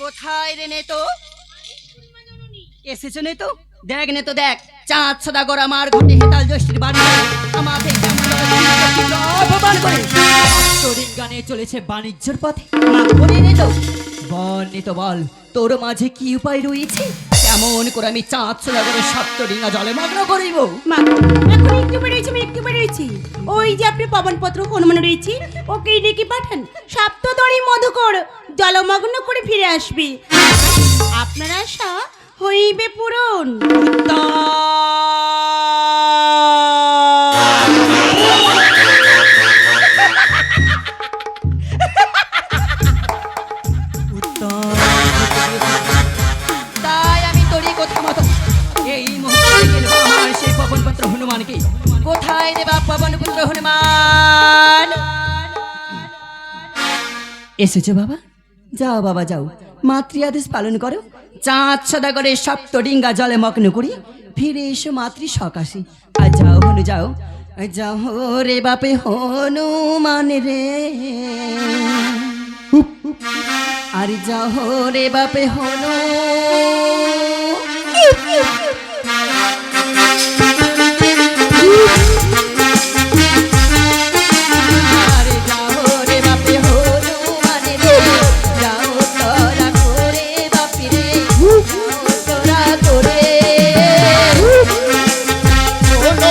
কোথায় রে নে তো এসেছ নে তো দেখ নে তো দেখ। চাঁদ সদা গর আমার ঘটে, হেতাল জ্যোষ্ঠীর বাড়ি। আমাকে গানে চলেছে বাণিজ্যের পথে। করে নে তো বল নিত, বল। তোর মাঝে কি উপায় রয়েছে? কেমন করে আমি চাঁদ সদা করে সপ্ত ডিঙা জলে মগ্ন করিব? মা এখন একটু বেরিয়েছি আমি একটু বেরিয়েছি ওই যে আপনি পবনপত্র হনুমান রয়েছি, ওকেই ডেকে পাঠান। সপ্তদড়ি মধুকর। জলমগ্ন করে ফিরে আসবে। আপনার আশা হইবে পূরণ। তাই আমি তোরই কথা মতো এই মুহূর্তে সেই পবনপুত্র হনুমানকে। কোথায় দেবা হনুমান? এসেছ বাবা? যাও বাবা, যাও। মাতৃ আদেশ পালন করো। চাঁদ সদা করে সপ্ত ডিঙ্গা জলে মগ্ন করি। ফিরে এসো মাতৃ সকাশে। আর যাও হনু, যাও। যাও রে বাপে হনুমান রে। আর যাও রে বাপে হনু।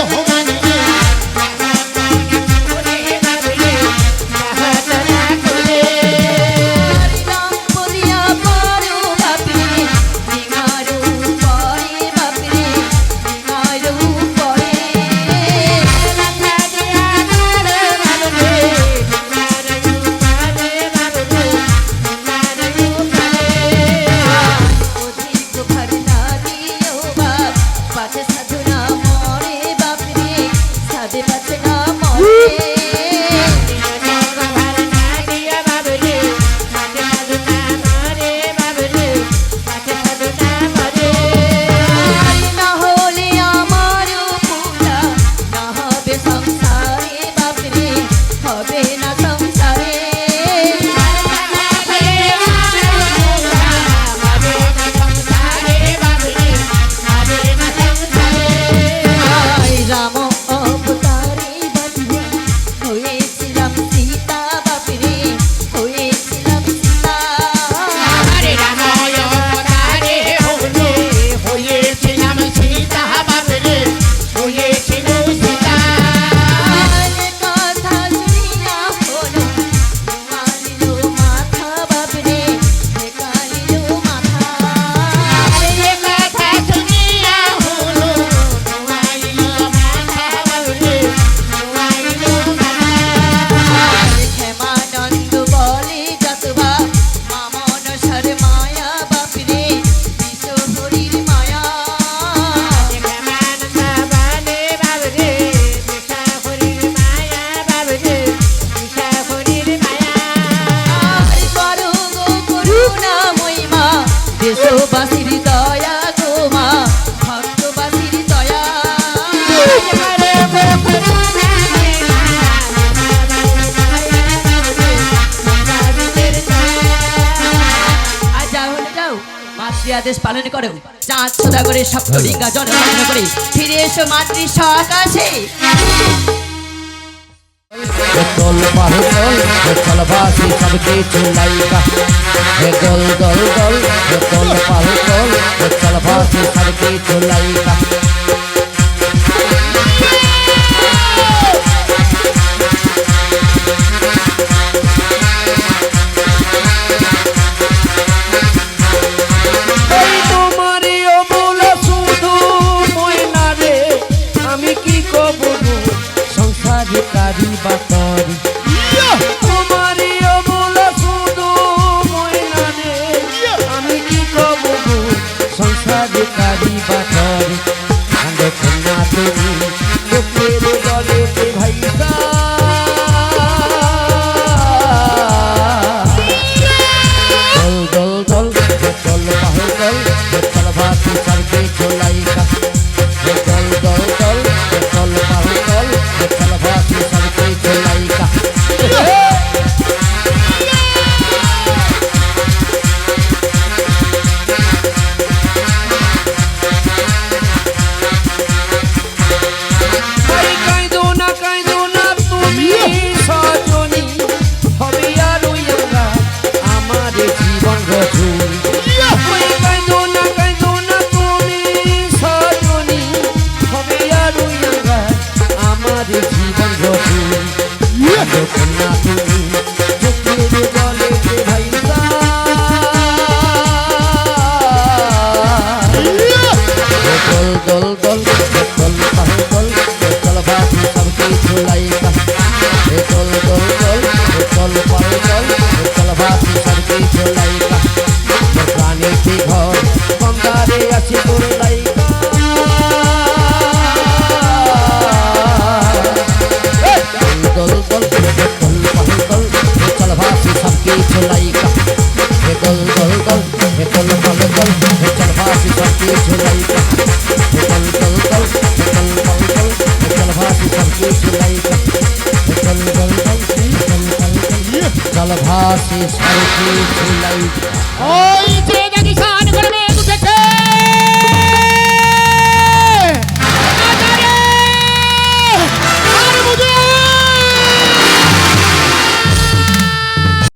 ojo baby. দেশবাসীর দয়া গো মা ভক্তবাসীর দয়া। আদেশ পালন করো। চাঁদ সদা করে সপ্তলিঙ্গা জন্মগ্ন করে ফিরে এসো মাতৃ সকাশে গোল পার গোল গোল বাসি সবকে চুলাইকা হে গোল গোল গোল গোল পার গোল 啊。জলভাসে সরকে ফুলাই ওই